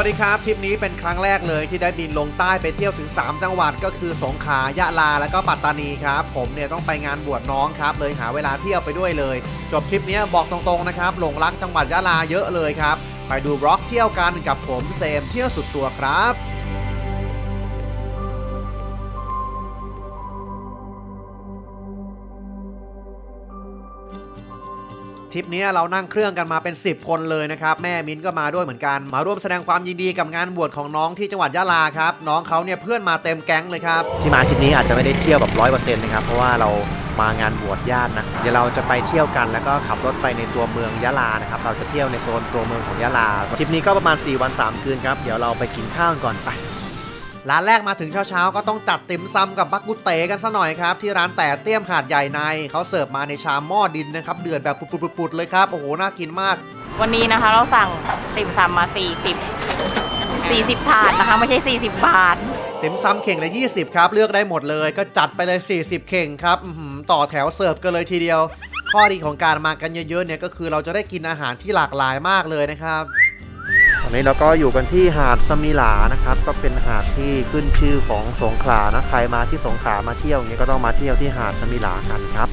วัสดีครับ ทริปนี้เป็นครั้งแรกเลยที่ได้บินลงใต้ไปเที่ยวถึง 3 จังหวัดก็คือสงขลายะลา และก็ปัตตานีครับ ผมเนี่ยต้องไปงานบวชน้องครับ เลยหาเวลาเที่ยวไปด้วยเลย จบทริปนี้บอกตรงๆนะครับหลงรักจังหวัดยะลาเยอะเลยครับ ไปดูบล็อกเที่ยวกันกับผมเซมเที่ยวสุดตัวครับ ทริปนี้เรานั่งเครื่องกันมาเป็น 10 คนเลยนะครับ แม่มิ้นก็มาด้วยเหมือนกัน มาร่วมแสดงความยินดีกับงานบวชของน้องที่จังหวัดยะลาครับ น้องเขาเนี่ยเพื่อนมาเต็มแก๊งเลยครับ ที่มาทริปนี้อาจจะไม่ได้เที่ยวแบบร้อยเปอร์เซ็นต์นะครับ เพราะว่าเรามางานบวชญาตินะ เดี๋ยวเราจะไปเที่ยวกันแล้วก็ขับรถไปในตัวเมืองยะลานะครับ เราจะเที่ยวในโซนตัวเมืองของยะลา ทริปนี้ก็ประมาณ 4 วัน 3 คืนครับ เดี๋ยวเราไปกินข้าวกันก่อนไป ร้านแรกมาถึงเช้าๆ ก็ต้องจัดติ่มซำกับบักกุเตกันซะหน่อยครับ ที่ร้านแต่เตี้ยมหาดใหญ่ในเขาเสิร์ฟมาในชามหม้อดินนะครับ เดือดแบบปุดๆๆเลยครับ โอ้โห น่ากินมาก วันนี้นะคะเราสั่งติ่มซำมา 40 40 ถาดนะคะ ไม่ใช่ 40 บาท เติ่มซ้ำเข่งละ20 ครับ เลือกได้หมดเลย ก็จัดไปเลย 40 เข่งครับต่อแถวเสิร์ฟกันเลยทีเดียว ข้อดีของการมากันเยอะๆเนี่ยก็คือเราจะได้กินอาหารที่หลากหลายมากเลยนะครับ ตอนนี้เราก็อยู่กันที่หาดสมิลานะครับ ก็เป็นหาดที่ขึ้นชื่อของสงขลานะใครมาที่สงขลามาเที่ยวอย่างนี้ยก็ต้องมาเที่ยวที่หาดสมิลากันครับ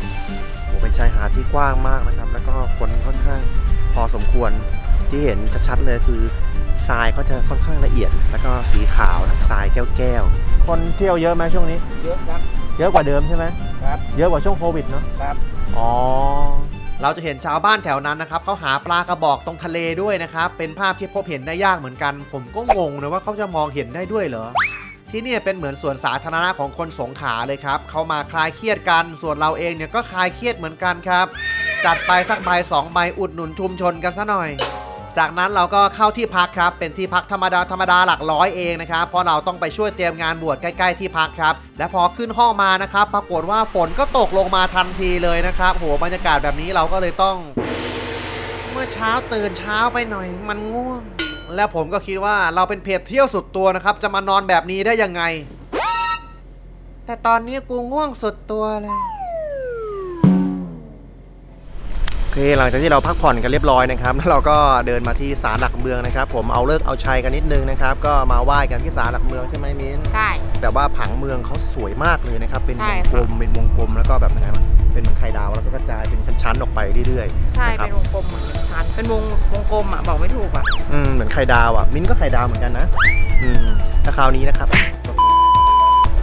โอ้เป็นชายหาดที่กว้างมากนะครับ แล้วก็คนค่อนข้างพอสมควรที่เห็นชัดๆเลยคือทรายเขาจะค่อนข้างละเอียด แล้วก็สีขาวนะทรายแก้วๆคนเที่ยวเยอะไหมช่วงนี้ เยอะครับ เยอะกว่าเดิมใช่ไหมครับ เยอะกว่าช่วงโควิดเนาะครับอ๋อ เราจะเห็นชาวบ้านแถวนั้นนะครับเขาหาปลากระบอกตรงทะเลด้วยนะครับเป็นภาพที่พบเห็นได้ยากเหมือนกัน ผมก็งงนะว่าเขาจะมองเห็นได้ด้วยเหรอที่นี่เป็นเหมือนสวนสาธารณะของคนสงขาเลยครับเขามาคลายเครียดกัน ส่วนเราเองเนี่ยก็คลายเครียดเหมือนกันครับจัดไปสักใบสองใบอุดหนุนชุมชนกันซะหน่อย จากนั้นเราก็เข้าที่พักครับ เป็นที่พักธรรมดาธรรมดาหลักร้อยเองนะครับ เพราะเราต้องไปช่วยเตรียมงานบวชใกล้ๆที่พักครับ และพอขึ้นห้องมานะครับ ปรากฏว่าฝนก็ตกลงมาทันทีเลยนะครับโหบรรยากาศแบบนี้เราก็เลยต้อง เมื่อเช้าตื่นเช้าไปหน่อย มันง่วง และผมก็คิดว่าเราเป็นเพจเที่ยวสุดตัวนะครับ จะมานอนแบบนี้ได้ยังไง แต่ตอนนี้กูง่วงสุดตัวเลย เคหลังจากที่เราพักผ่อนกันเรียบร้อยนะครับแล้วเราก็เดินมาที่ศาลหลักเมืองนะครับ ผมเอาเลิกเอาชัยกันนิดนึงนะครับ ก็มาไหว้กันที่ศาลหลักเมืองใช่ไหมมิ้นใช่ แต่ว่าผังเมืองเขาสวยมากเลยนะครับ เป็นใช่วงกลมเป็นวงกลมแล้วก็แบบยังไงวะเป็นเหมือนไข่ดาวแล้วก็กระจายเป็นชั้นๆออกไปเรื่อยๆใช่นะครัเป็นวงกลมเหมือนชั้นเป็นวงวงกลมอะบอกไม่ถูกอะอืมเหมือนไข่ดาวอะมิ้นก็ไข่ดาวเหมือนกันนะอืมถ้าคราวนี้นะครับ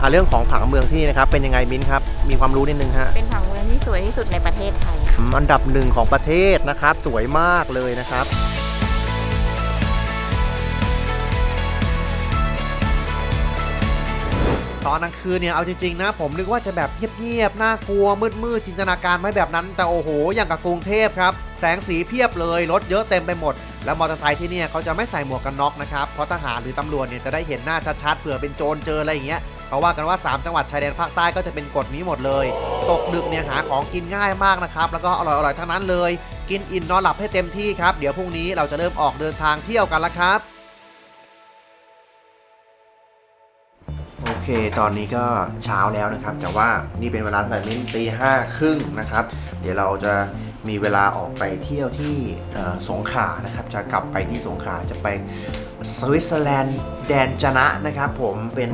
อ่าเรื่องของผังเมืองที่นี่นะครับเป็นยังไงมิ้นครับมีความรู้นิดนึงฮะเป็นผังเมืองที่ สวยที่สุดในประเทศไทยค่ะอันดับหนึ่งของประเทศนะครับ สวยมากเลยนะครับ ตอนกลางคืนเนี่ยเอาจริงๆนะ ผมนึกว่าจะแบบเงียบๆน่ากลัวมืดๆจินตนาการไว้แบบนั้น แต่โอ้โห อย่างกับกรุงเทพครับ แสงสีเพียบเลยรถเยอะเต็มไปหมด แล้วมอเตอร์ไซค์ที่เนี่ยเขาจะไม่ใส่หมวกกันน็อกนะครับเพราะทหารหรือตำรวจเนี่ยจะได้เห็นหน้าชัดๆเผื่อเป็นโจรเจออะไรอย่างเงี้ย เขาว่ากันว่า 3 จังหวัดชายแดนภาคใต้ก็จะเป็นกฎนี้หมดเลย ตกดึกเนี่ยหาของกินง่ายมากนะครับ แล้วก็อร่อยๆทั้งนั้นเลย กินอิ่มนอนหลับให้เต็มที่ครับ เดี๋ยวพรุ่งนี้เราจะเริ่มออกเดินทางเที่ยวกันแล้วครับ โอเค ตอนนี้ก็เช้าแล้วนะครับ แต่ว่านี่เป็นเวลาเท่าไหร่มิ้ตีห้าครึ่งนะครับ เดี๋ยวเราจะ มีเวลาออกไปเที่ยวที่สงขลานะครับ จะกลับไปที่สงขลาจะไปสวิตเซอร์แลนด์แดนจนะนะครับ ผมเป็น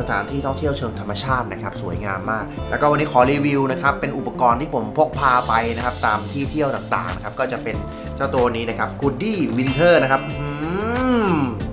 สถานที่ท่องเที่ยวเชิงธรรมชาตินะครับ สวยงามมาก แล้วก็วันนี้ขอรีวิวนะครับ เป็นอุปกรณ์ที่ผมพกพาไปนะครับ ตามที่เที่ยวต่างๆนะครับ ก็จะเป็นเจ้าตัวนี้นะครับ g o o d ี้วินเทอร์นะครับ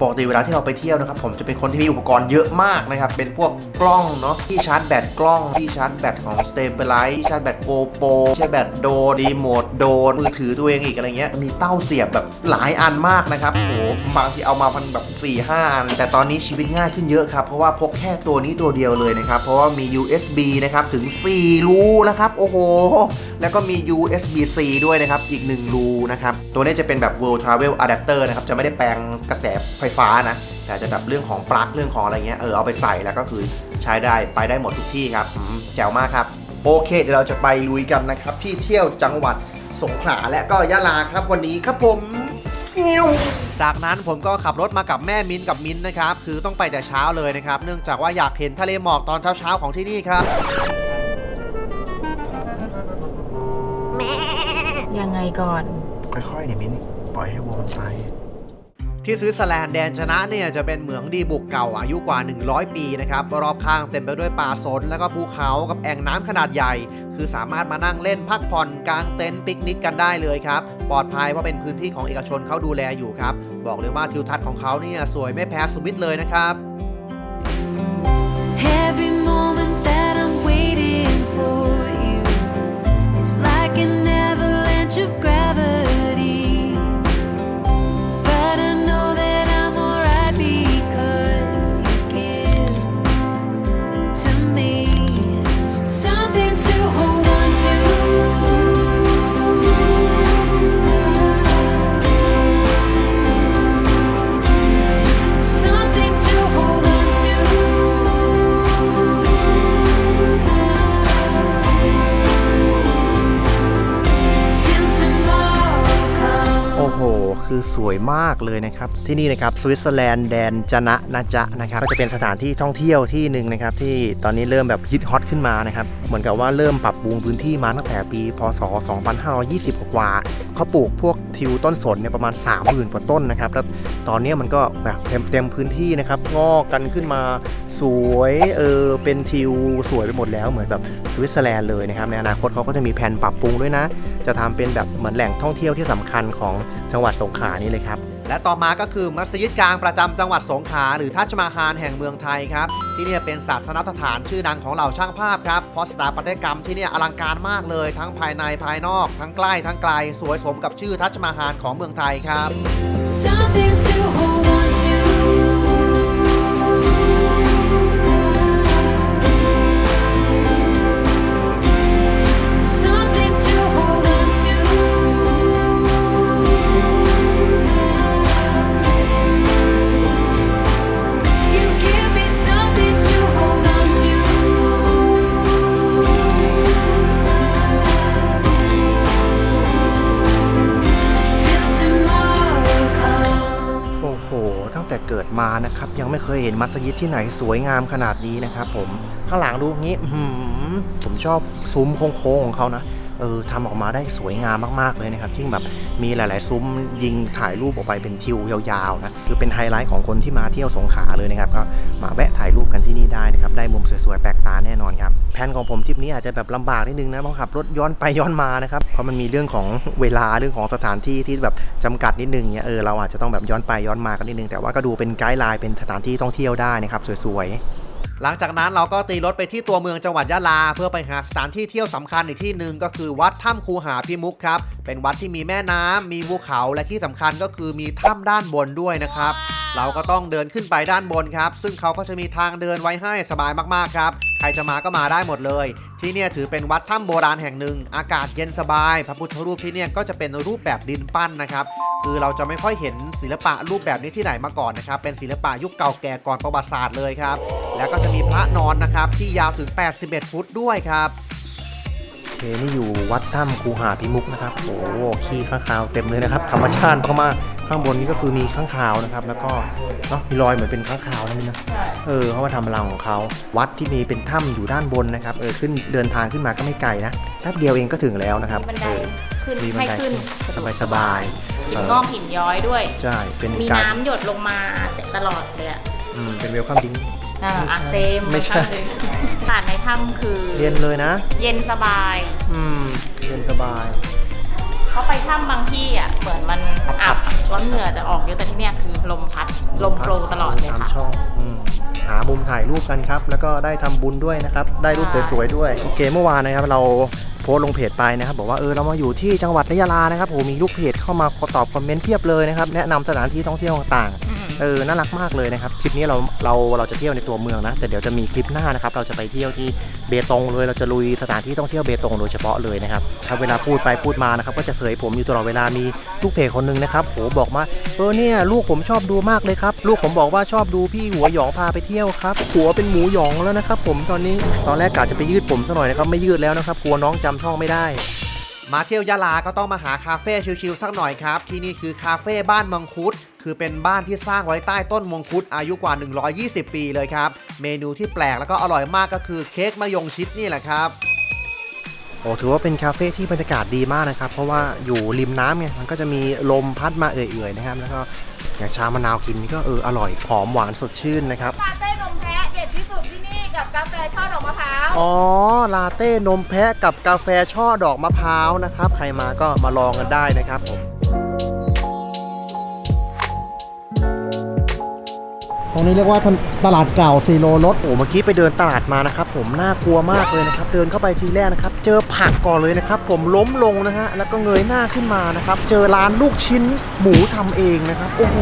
ปกติเวลาที่เราไปเที่ยวนะครับ ผมจะเป็นคนที่มีอุปกรณ์เยอะมากนะครับ เป็นพวกกล้องเนาะที่ชาร์จแบตกล้องที่ชาร์จแบตของ s t a b i l i z e ที่ชาร์จแบตโกโปรใช้แบตโดนรีโมทโดนมือถือตัวเองอีกอะไรเงี้ยมีเต้าเสียบแบบหลายอันมากนะครับโหบางทีเอามาพันแบบ4ี่ห้าอัน แต่ตอนนี้ชีวิตง่ายขึ้นเยอะครับเพราะว่าพกแค่ตัวนี้ตัวเดียวเลยนะครับเพราะว่ามี USB นะครับถึง 4 รูนะครับโอ้โห แล้วก็มี USB-C ด้วยนะครับอีก 1 รูนะครับตัวนี้จะเป็นแบบ World Travel Adapter นะครับจะไม่ได้แปลงกระแสไฟฟ้านะ แต่จะแบบเรื่องของปลั๊กเรื่องของอะไรเงี้ยเออเอาไปใส่แล้วก็คือใช้ได้ไปได้หมดทุกที่ครับอืมแจ๋วมากครับ โอเค เดี๋ยวเราจะไปลุยกันนะครับ ที่เที่ยวจังหวัดสงขลาและก็ยะลาครับวันนี้ครับผมเงี้ยวจากนั้นผมก็ขับรถมากับแม่มิ้นกับมิ้นนะครับ คือต้องไปแต่เช้าเลยนะครับ เนื่องจากว่าอยากเห็นทะเลหมอกตอนเช้าๆของที่นี่ครับยังไงก่อน ค่อยๆดิมิ้นปล่อยให้วงมันไป ที่สวิตเซอร์แลนด์แดนชนะเนี่ยจะเป็นเหมืองดีบุกเก่าอายุกว่า 100 ปีนะครับรอบข้างเต็มไปด้วยป่าสน แล้วก็ภูเขากับแอ่งน้ำขนาดใหญ่ คือสามารถมานั่งเล่นพักผ่อนกลางเต็นท์ปิกนิกกันได้เลยครับ ปลอดภัยเพราะเป็นพื้นที่ของเอกชนเขาดูแลอยู่ครับ บอกเลยว่าทิวทัศน์ของเขาเนี่ยสวยไม่แพ้สวิตเลยนะครับ วยมากเลยนะครับ ที่นี่นะครับสวิตเซอร์แลนด์แดนจนะนะจ๊ะนะครับก็จะเป็นสถานที่ท่องเที่ยวที่หนึ่งนะครับที่ตอนนี้เริ่มแบบฮิตฮอตขึ้นมานะครับเหมือนกับว่าเริ่มปรับปรุงพื้นที่มาตั้งแต่ปีพศ 2520 กว่าเขาปลูกพวก ทิวต้นสนเนี่ยประมาณ 30,000กว่าต้นนะครับแล้วตอนนี้มันก็แบบเต็มเต็มพื้นที่นะครับงอกกันขึ้นมาสวยเออเป็นทิวสวยไปหมดแล้วเหมือนแบบสวิตเซอร์แลนด์เลยนะครับในอนาคตเขาก็จะมีแผนปรับปรุงด้วยนะ จะทำเป็นแบบเหมือนแหล่งท่องเที่ยวที่สำคัญของจังหวัดสงขลานี่เลยครับ และต่อมาก็คือมัสยิดกลางประจำจังหวัดสงขลาหรือทัชมาฮานแห่งเมืองไทยครับ ที่เนี่เป็นศาสนสถานชื่อดังของเหล่าช่างภาพครับเพราะสถาปัตยกรรมที่นี่อลังการมากเลย ทั้งภายในภายนอก ทั้งใกล้ทั้งไกลสวยสมกับชื่อทัชมาฮานของเมืองไทยครับ Something to hold นะครับ ยังไม่เคยเห็นมัสยิดที่ไหนสวยงามขนาดนี้นะครับผมข้างหลังดูงี้ผมชอบซุ้มโค้งๆของเขานะ เออทำออกมาได้สวยงามมากๆเลยนะครับยิ่งแบบมีหลาย ๆ ซุ้มยิงถ่ายรูปออกไปเป็นทิวยาวๆนะคือเป็นไฮไลท์ของคนที่มาเที่ยวสงขลาเลยนะครับก็มาแวะถ่ายรูปกันที่นี่ได้นะครับได้มุมสวยๆแปลกตาแน่นอนครับแผนของผมทริปนี้อาจจะแบบลำบากนิดนึงนะเพราะขับรถย้อนไปย้อนมานะครับเพราะมันมีเรื่องของเวลาเรื่องของสถานที่ที่แบบจำกัดนิดนึงเนี่ยเออเราอาจจะต้องแบบย้อนไปย้อนมากันนิดนึงแต่ว่าก็ดูเป็นไกด์ไลน์เป็นสถานที่ท่องเที่ยวได้นะครับสวยๆ หลังจากนั้นเราก็ตีรถไปที่ตัวเมืองจังหวัดยะลา เพื่อไปหาสถานที่เที่ยวสำคัญอีกที่หนึ่งก็คือวัดถ้ำคูหาพิมุกครับ เป็นวัดที่มีแม่น้ำมีภูเขาและที่สำคัญก็คือมีถ้ำด้านบนด้วยนะครับ เราก็ต้องเดินขึ้นไปด้านบนครับ ซึ่งเขาก็จะมีทางเดินไว้ให้สบายมากๆครับ ใครจะมาก็มาได้หมดเลย ที่เนี่ยถือเป็นวัดถ้ำโบราณแห่งหนึ่ง อากาศเย็นสบาย พระพุทธรูปที่เนี่ยก็จะเป็นรูปแบบดินปั้นนะครับคือเราจะไม่ค่อยเห็นศิลปะรูปแบบนี้ที่ไหนมาก่อนนะครับ เป็นศิลปะยุคเก่าแก่ก่อนประวัติศาสตร์เลยครับ แล้วก็จะมีพระนอนนะครับที่ยาวถึง 81 ฟุตด้วยครับโอเคนี่อยู่วัดถ้ำคูหาพิมุกนะครับ โอ้โหขี้ข้างคาวเต็มเลยนะครับ ธรรมชาติมากๆ ข้างบนนี้ก็คือมีข้างคาวนะครับ แล้วก็เนาะมีรอยเหมือนเป็นข้างคาวนั่นนี่นะเออเขามาทำรังของเขาวัดที่มีเป็นถ้ำอยู่ด้านบนนะครับเออขึ้นเดินทางขึ้นมาก็ไม่ไกลนะแป๊บเดียวเองก็ถึงแล้วนะครับมีบันไดเออขึ้นมีบัให้ไดขึ้นสบายสบายๆหินเอองอกหินย้อยด้วย ใช่เป็นมีการน้ำหยดลงมาตลอดเลยอะอืมเป็นเวลคัมดิ้ง อ่าอะเซมไม่ใช่สถานในถ้ำคือ เรียนเลยนะ เย็นสบาย อืมเรียนสบาย เขาไปถ้ำบางที่อะเหมือนมันอับร้อนเหงื่อจะออกเยอะแต่ที่เนี่ยคือลมพัดลมโฟลว์ตลอดเลยตามค่ะ ช่องอืมหามุมถ่ายรูปกันครับ แล้วก็ได้ทำบุญด้วยนะครับ ได้รูปสวยๆด้วย โอเค เมื่อวานนะครับเราโพสต์ลงเพจไปนะครับ บอกว่าเออเรามาอยู่ที่จังหวัดยะลานะครับโอ้มีลูกเพจเข้ามาขอตอบคอมเมนต์เพียบเลยนะครับแนะนำสถานที่ท่องเที่ยวต่างๆอืมเออน่ารักมากเลยนะครับคลิปนี้เราเราเราจะเที่ยวในตัวเมืองนะแต่เดี๋ยวจะมีคลิปหน้านะครับเราจะไปเที่ยวที่เบตงเลยเราจะลุยสถานที่ท่องเที่ยวเบตงโดยเฉพาะเลยนะครับถ้าเวลาพูดไปพูดมานะครับก็จะเสยผมอยู่ตลอดเวลามีลูกเพจคนหนึ่งนะครับโหบอกมาเออเนี่ยลูกผมชอบดูมากเลยครับลูกผมบอกว่าชอบดูพี่หัวหยองพาไปเที่ยวครับหัวเป็นหมูหยองแล้วนะครับผมตอนนี้ตอนแรกกะจะไปยืดผมซะหน่อยนะครับไม่ยืดแล้วนะครับกลัวน้องจำช่องไม่ได้มาเที่ยวยะลาก็ต้องมาหาคาเฟ่ชิลๆสักหน่อยครับ ที่นี่คือคาเฟ่บ้านมังคุด คือเป็นบ้านที่สร้างไว้ใต้ต้นมังคุดอายุกว่า 120 ปีเลยครับ เมนูที่แปลกแล้วก็อร่อยมากก็คือเค้กมะยงชิดนี่แหละครับโอ้ถือว่าเป็นคาเฟ่ที่บรรยากาศดีมากนะครับ เพราะว่าอยู่ริมน้ำไงมันก็จะมีลมพัดมาเอื่อยๆนะครับ แล้วก็ อย่างชามะนาวกินนี่ก็เอออร่อยหอมหวานสดชื่นนะครับลาเต้นมแพะเด็ดที่สุดที่นี่กับกาแฟช่อดอกมะพร้าวอ๋อลาเต้นมแพะกับกาแฟช่อดอกมะพร้าวนะครับ ใครมาก็มาลองกันได้นะครับผม ตรงนี้เรียกว่าตลาดเก่าซีโรรถโอ้เมื่อกี้ไปเดินตลาดมานะครับ ผมน่ากลัวมากเลยนะครับ เดินเข้าไปทีแรกนะครับ เจอผักก่อนเลยนะครับ ผมล้มลงนะฮะแล้วก็เงยหน้าขึ้นมานะครับ เจอร้านลูกชิ้นหมูทำเองนะครับโอ้โห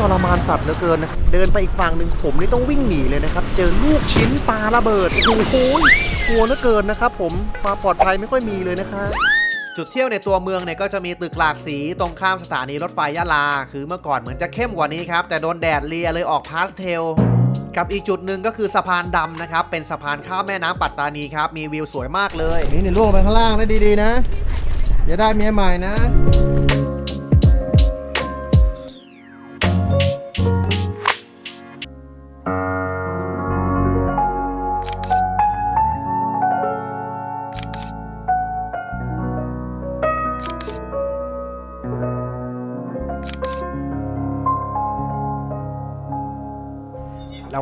ทรมานสัตว์เหลือเกินนะครับเดินไปอีกฝั่งหนึ่งผมนี่ต้องวิ่งหนีเลยนะครับ เจอลูกชิ้นปลาระเบิดโอ้โหกลัวเหลือเกินนะครับ ผมความปลอดภัยไม่ค่อยมีเลยนะครับ จุดเที่ยวในตัวเมืองเนี่ยก็จะมีตึกหลากสีตรงข้ามสถานีรถไฟยะลา คือเมื่อก่อนเหมือนจะเข้มกว่านี้ครับ แต่โดนแดดเลียเลยออกพาสเทลกับอีกจุดหนึ่งก็คือสะพานดำนะครับ เป็นสะพานข้ามแม่น้ำปัตตานีครับ มีวิวสวยมากเลย นี่เนลูกไปข้างล่างนะดีๆนะอย่าได้เมียใหม่นะ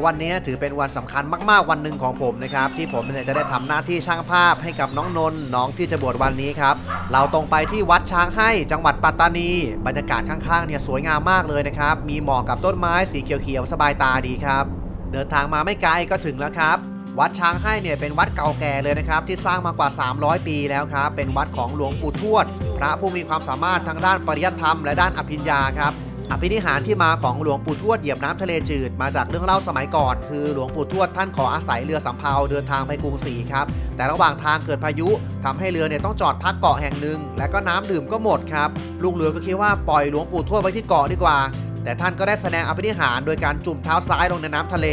วันนี้ถือเป็นวันสำคัญมากๆวันหนึ่งของผมนะครับ ที่ผมเนี่ยจะได้ทำหน้าที่ช่างภาพให้กับน้องนนท์น้องที่จะบวชวันนี้ครับ เราตรงไปที่วัดช้างให้จังหวัดปัตตานี บรรยากาศข้างๆเนี่ยสวยงามมากเลยนะครับ มีหมอกกับต้นไม้สีเขียวๆสบายตาดีครับ เดินทางมาไม่ไกลก็ถึงแล้วครับวัดช้างให้เนี่ยเป็นวัดเก่าแก่เลยนะครับ ที่สร้างมากว่า 300 ปีแล้วครับ เป็นวัดของหลวงปู่ทวด พระผู้มีความสามารถทางด้านปริยัติธรรมและด้านอภิญญาครับ อภินิหารที่มาของหลวงปู่ทวดเหยียบน้ำทะเลจืดมาจากเรื่องเล่าสมัยก่อน คือหลวงปู่ทวดท่านขออาศัยเรือสำเภาเดินทางไปกรุงศรีครับ แต่ระหว่างทางเกิดพายุทำให้เรือเนี่ยต้องจอดพักเกาะแห่งหนึ่งและก็น้ำดื่มก็หมดครับลูกเรือก็คิดว่าปล่อยหลวงปู่ทวดไว้ที่เกาะดีกว่า แต่ท่านก็ได้แสดงอภินิหารโดยการจุ่มเท้าซ้ายลงในน้ำทะเล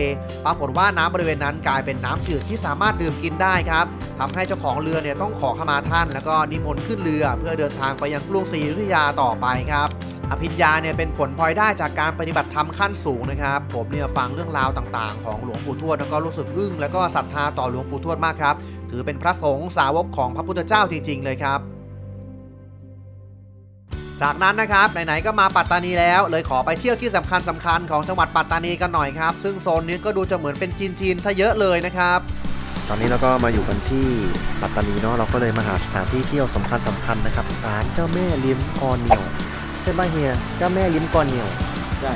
ปรากฏว่าน้ำบริเวณนั้นกลายเป็นน้ำจืดที่สามารถดื่มกินได้ครับทำให้เจ้าของเรือเนี่ยต้องขอขมาท่าน แล้วก็นิมนต์ขึ้นเรือ เพื่อเดินทางไปยังกรุงศรีอยุธยาต่อไปครับอภิญญาเนี่ยเป็นผลพลอยได้จากการปฏิบัติธรรมขั้นสูงนะครับ ผมเนี่ยฟังเรื่องราวต่างๆ ของหลวงปู่ทวดแล้วก็รู้สึกอึ้งแล้วก็ศรัทธาต่อหลวงปู่ทวดมากครับ ถือเป็นพระสงฆ์สาวกของพระพุทธเจ้าจริง ๆ เลยครับ จากนั้นนะครับไหนๆก็มาปัตตานีแล้ว เลยขอไปเที่ยวที่สำคัญสคัญของจังหวัดปัตตานีกันหน่อยครับซึ่งโซนนี้ก็ดูจะเหมือนเป็นจีนๆซะเยอะเลยนะครับตอนนี้เราก็มาอยู่กันที่ปัตตานีเนาะเราก็เลยมาหาสถานที่เที่ยวสำคัญสำคัญนะครับศาลเจ้าแม่ลิ้มกอนเหนียวใช่ป่ะเฮียเจ้าแม่ลิ้มกอนเหนียวใช่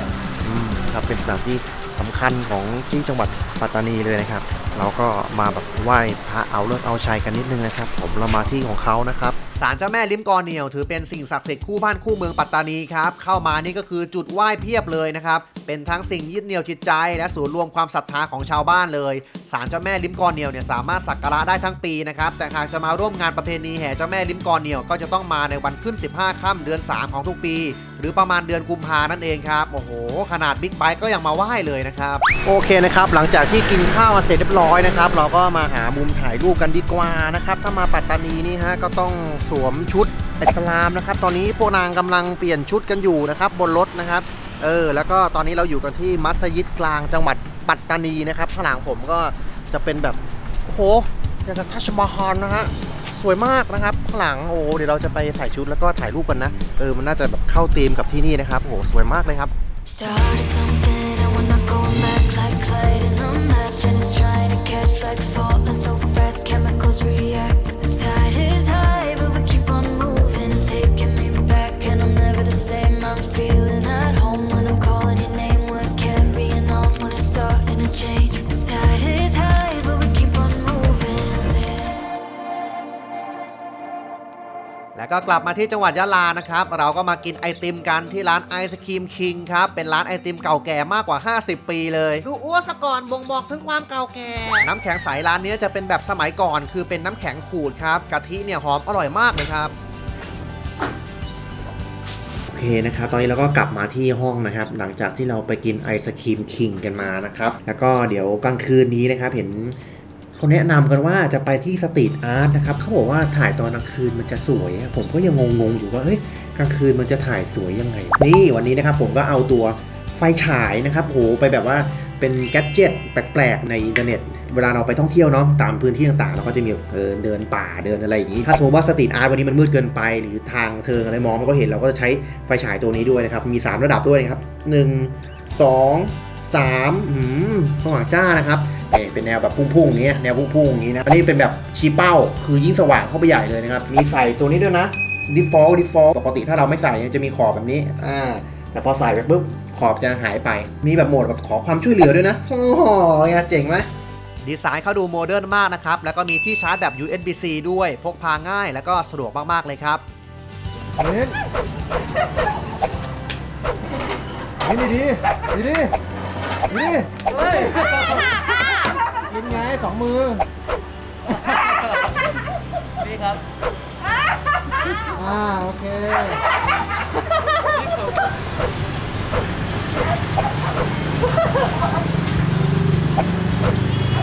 ครับเป็นสถานที่สำคัญของที่จังหวัดปัตตานีเลยนะครับ เราก็มาแบบไหว้พระเอาเลิกเอาชัยกันนิดนึงนะครับ ผมเรามาที่ของเขานะครับ ศาลเจ้าแม่ลิ้มกอเหนียว ถือเป็นสิ่งศักดิ์สิทธิ์คู่บ้านคู่เมืองปัตตานีครับ เข้ามานี่ก็คือจุดไหว้เพียบเลยนะครับ เป็นทั้งสิ่งยึดเหนี่ยวจิตใจ และศูนย์รวมความศรัทธาของชาวบ้านเลยศาลเจ้าแม่ลิ้มกอเหนียวเนี่ยสามารถสักการะได้ทั้งปีนะครับ แต่หากจะมาร่วมงานประเพณีแห่เจ้าแม่ลิ้มกอเหนียวก็จะต้องมาในวันขึ้น 15 ค่ำเดือน 3 ของทุกปี หรือประมาณเดือนกุมภานั่นเองครับ โอ้โห ขนาดบิ๊กไบค์ก็ยังมาไหว้เลยนะครับ โอเคนะครับ หลังจากที่กินข้าวมาเสร็จเรียบร้อยนะครับ เราก็มาหามุมถ่ายรูปกันดีกว่านะครับ ถ้ามาปัตตานีนี่ฮะก็ต้องสวมชุดอิสลามนะครับ ตอนนี้พวกนางกำลังเปลี่ยนชุดกันอยู่นะครับบนรถนะครับ เออ แล้วก็ตอนนี้เราอยู่กันที่มัสยิดกลางจังหวัดปัตตานีนะครับข้างหลังผมก็จะเป็นแบบ โอ้โหอย่างกับทัชมาฮอลนะฮะ สวยมากนะครับข้างหลังโอ้เดี๋ยวเราจะไปถ่ายชุดแล้วก็ถ่ายรูปกันนะเออมันน่าจะแบบเข้าธีมกับที่นี่นะครับโอ้โหสวยมากเลยครับ Started something and we're not going back like lighting a match and it's trying to catch like falling so fast chemicals react. แล้วก็กลับมาที่จังหวัดยะลานะครับ เราก็มากินไอติมกันที่ร้านไอศครีมคิงครับ เป็นร้านไอติมเก่าแก่มากกว่า 50 ปีเลย ดูอ้วสก่อนบ่งบอกถึงความเก่าแก่ น้ำแข็งใสร้านนี้จะเป็นแบบสมัยก่อน คือเป็นน้ำแข็งขูดครับกะทิเนี่ยหอมอร่อยมากเลยครับโอเคนะครับตอนนี้เราก็กลับมาที่ห้องนะครับ หลังจากที่เราไปกินไอศครีมคิงกันมานะครับ แล้วก็เดี๋ยวกลางคืนนี้นะครับเห็น เขาแนะนำกันว่าจะไปที่สตรีทอาร์ตนะครับเขาบอกว่าถ่ายตอนกลางคืนมันจะสวย ผมก็ยังงงๆอยู่ว่าเฮ้ยกลางคืนมันจะถ่ายสวยยังไง นี่วันนี้นะครับผมก็เอาตัวไฟฉายนะครับโหไปแบบว่าเป็นแกดเจิตแปลกๆในอินเทอร์เน็ต เวลาเราไปท่องเที่ยวเนาะตามพื้นที่ต่างๆ เราก็จะมีแบบเออเดินป่าเดินอะไรอย่างนี้ ถ้าสมมติว่าสตรีทอาร์ตวันนี้มันมืดเกินไป หรือทางเทิงอะไรมองมันก็เห็นเราก็จะใช้ไฟฉายตัวนี้ด้วยนะครับ มี 3 ระดับด้วยนะครับ 1 2 3อืมสว่างจ้านะครับ เอ่อเป็นแนวแบบพุ่งๆอย่างเงี้ยแนวพุ่งๆอย่างนี้นะอันนี้เป็นแบบชี้เป้าคือยิ่งสว่างเข้าไปใหญ่เลยนะครับมีใส่ตัวนี้ด้วยนะ default default ปกติถ้าเราไม่ใส่เนี่ยจะมีขอบแบบนี้อ่าแต่พอใส่ไปปุ๊บขอบจะหายไป มีแบบโหมดแบบขอความช่วยเหลือด้วยนะโอ้โหเจ๋งไหมดีไซน์เขาดูโมเดิร์นมากนะครับ แล้วก็มีที่ชาร์จแบบ USB-C ด้วย พกพาง่ายแล้วก็สะดวกมาก ๆ เลยครับเน้นนี่ดีดีดีดี กินไงสองมือ นี่ครับอ่าโอเค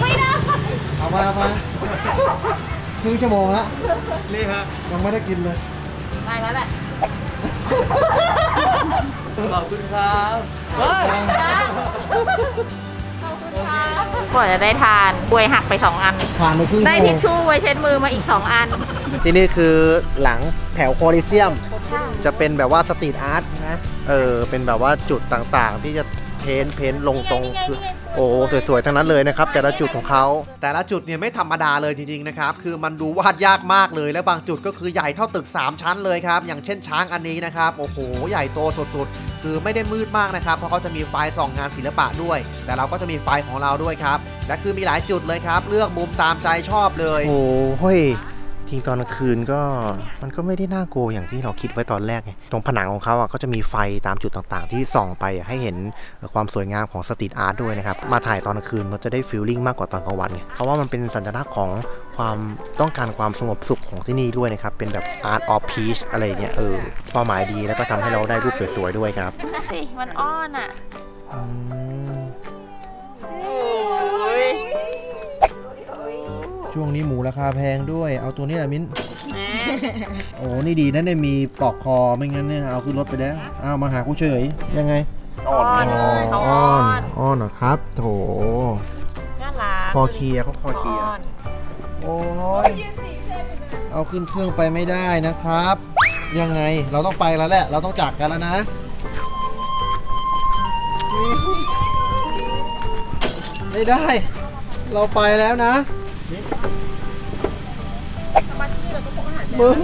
ไม่ได้เอามาเอามาครึ่งชั่วโมงแล้วนี่ครับยังไม่ได้กินเลย ได้แล้วแหละขอบคุณครับเฮ้ย กว่าจะได้ทานกล้วยหักไปสองอันผ่านไปครึ่งได้ชั่วโมทิชงชู่ไว้เช็ดมือมาอีกสองอัน ที่นี่คือหลังแถวโคลิเซียม จะเป็นแบบว่าสตรีทอาร์ตนะ เออ เป็นแบบว่าจุดต่างๆ ที่จะ เพ้นเพ้นลงตรงคือโอ้สวยๆ ทั้งนั้นเลยนะครับ แต่ละจุดของเขาแต่ละจุดเนี่ยไม่ธรรมดาเลยจริงๆนะครับ คือมันดูวาดยากมากเลยและบางจุดก็คือใหญ่เท่าตึก 3 ชั้นเลยครับ อย่างเช่นช้างอันนี้นะครับ โอ้โห ใหญ่โตสุดๆ คือไม่ได้มืดมากนะครับ เพราะเขาจะมีไฟส่องงานศิลปะด้วย แต่เราก็จะมีไฟของเราด้วยครับ และคือมีหลายจุดเลยครับ เลือกมุมตามใจชอบเลย โอ้โห ทีตอนกลางคืนก็มันก็ไม่ได้น่ากลัวอย่างที่เราคิดไว้ตอนแรกไงตรงผนังของเขาอะก็จะมีไฟตามจุดต่างๆ ที่ส่องไปให้เห็นความสวยงามของสตรีทอาร์ตด้วยนะครับ มาถ่ายตอนกลางคืนมันจะได้ฟีลลิ่งมากกว่าตอนกลางวันไงเพราะว่ามันเป็นสัญลักษณ์ของความต้องการความสงบสุขของที่นี่ด้วยนะครับ เป็นแบบ art of peace อะไรเงี้ยเออความหมายดีแล้วก็ทำให้เราได้รูปสวยๆด้วยครับสิมันอ้อนอะอืมโอ้ย ช่วงนี้หมูราคาแพงด้วย เอาตัวนี้แหละมิ้น โอ้นี่ดีนะเนี่ยมีปลอกคอไม่งั้นเนี่ยเอาขึ้นรถไปแล้วเอามาหากูเฉยยังไงอ้อนเขาอ้อนอ้อนเหรอครับ โถน่ารักคอเคลียร์เขาคอเคลียร์อ้อนโอ้ยเอาขึ้นเครื่องไปไม่ได้นะครับ ยังไงเราต้องไปแล้วแหละ เราต้องจากกันแล้วนะไม่ได้ เราไปแล้วนะ มึง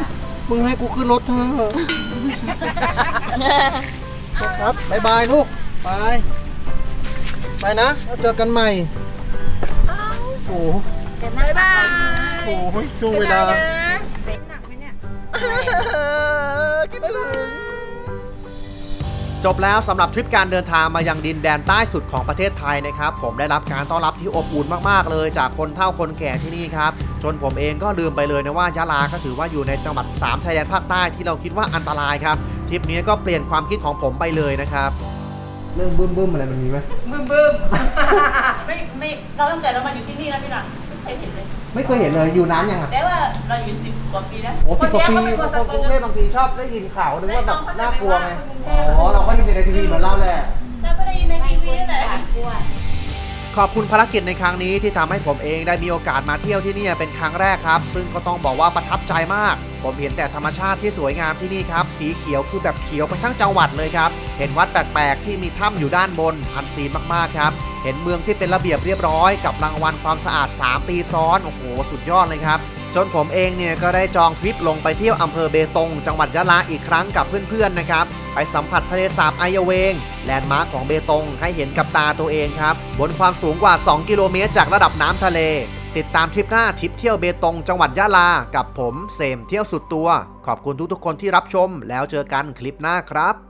มึงให้กูขึ้นรถเธอะครับบายบายลูก ไป ไปนะแล้วเจอกันใหม่ โอ้โหบ๊ายบายโอ้โหช่วงเวลา เป็นหนักไหมเนี่ย คิดถึง จบแล้วสำหรับทริปการเดินทางมายังดินแดนใต้สุดของประเทศไทยนะครับผมได้รับการต้อนรับที่อบอุ่นมากๆ เลยจากคนเฒ่าคนแก่ที่นี่ครับจนผมเองก็ลืมไปเลยนะว่ายะลาก็ถือว่าอยู่ในจังหวัด3ชายแดนภาคใต้ที่เราคิดว่าอันตรายครับทริปนี้ก็เปลี่ยนความคิดของผมไปเลยนะครับเรื่องบึ้มบึ้มอะไรมันมีไหมบึ้มบึ้มไม่ไม่เราตั้งแต่เรามาอยู่ที่นี่แล้วพี่หนักไม่เคยเห็นเลย ไม่เคยเห็นเลยอยู่นานยังอะแต่ว่าเราอยู่สิบกว่าปีแล้วโอ้สิบกว่าปีคนเนี้ยคนเขากเป็นรุงคนเทพบางทีชอบได้ยินข่าวนึกว่าแบบน่ากลัวไงอ๋อเราก็ได้ยินในทีวีเหมือนเราแหละเราก็ได้ยินในทีวีนั่นแหละขอบคุณภารกิจในครั้งนี้ที่ทำให้ผมเองได้มีโอกาสมาเที่ยวที่นี่เป็นครั้งแรกครับ ซึ่งก็ต้องบอกว่าประทับใจมาก ผมเห็นแต่ธรรมชาติที่สวยงามที่นี่ครับ สีเขียวคือแบบเขียวไปทั้งจังหวัดเลยครับ เห็นวัดแปลกๆที่มีถ้ำอยู่ด้านบนอันซีนมากๆครับ เห็นเมืองที่เป็นระเบียบเรียบร้อย กับรางวัลความสะอาด 3 ปีซ้อน โอ้โห สุดยอดเลยครับจนผมเองเนี่ยก็ได้จองทริปลงไปเที่ยวอำเภอเบตง จังหวัดยะลาอีกครั้งกับเพื่อนๆนะครับ ไปสัมผัสทะเลสาบไอเยาเวง แลนด์มาร์คของเบตง ให้เห็นกับตาตัวเองครับ บนความสูงกว่า 2 กิโลเมตรจากระดับน้ำทะเล ติดตามทริปหน้าทริปเที่ยวเบตง จังหวัดยะลา กับผมเซมเที่ยวสุดตัว ขอบคุณทุกๆคนที่รับชม แล้วเจอกันคลิปหน้าครับ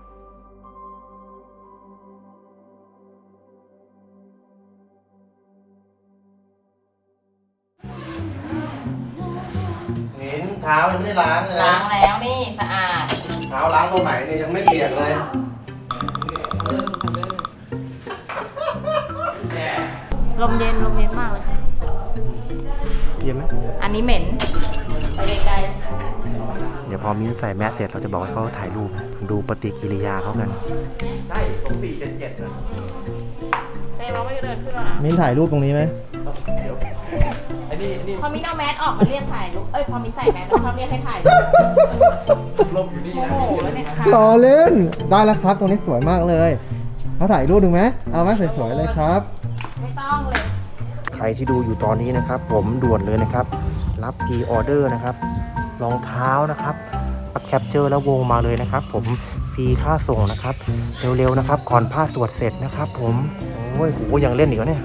ท้ายังไม่ได้ล้างเลยล้างแล้วนี่สะอาดเท้าล้างตรงไหนเนี่ยยังไม่เปียกเลยลมเย็นลมเย็นมากเลยเย็นไหมอันนี้เหม็นไปไกลเดี๋ยวพอมิ้นใส่แมสเสร็จเราจะบอกให้เขาถ่ายรูปดูปฏิกิริยาเขากันใช่ผมสี่เจ็ดเจ็ดนะๆเซมเราไม่เดินขึ้นมามิ้นถ่ายรูปตรงนี้ไหม อันนี้อันนี้พอมินเอาแมสออกมาเรียกถ่ายรูปเอ้ยพอมินใส่แมสแล้วเขาเรียกให้ถ่ายรูปลมอยู่นี่โอ้นะโหแล้วเนี่ยค่ะรอเล่น ได้แล้วครับ ตรงนี้สวยมากเลยเขาถ่ายรูปดูไหมเอาไหมสวยๆเลยครับ ไม่ต้องเลย ใครที่ดูอยู่ตอนนี้นะครับ ผมด่วนเลยนะครับ รับพีออเดอร์นะครับรองเท้านะครับปัดแคปเจอร์แล้ววงมาเลยนะครับ ผมฟรีค่าส่งนะครับ เร็วๆนะครับก่อนผ้าสวดเสร็จนะครับ ผมโอ้ยโหยังเล่นอีกเหรอเนี่ย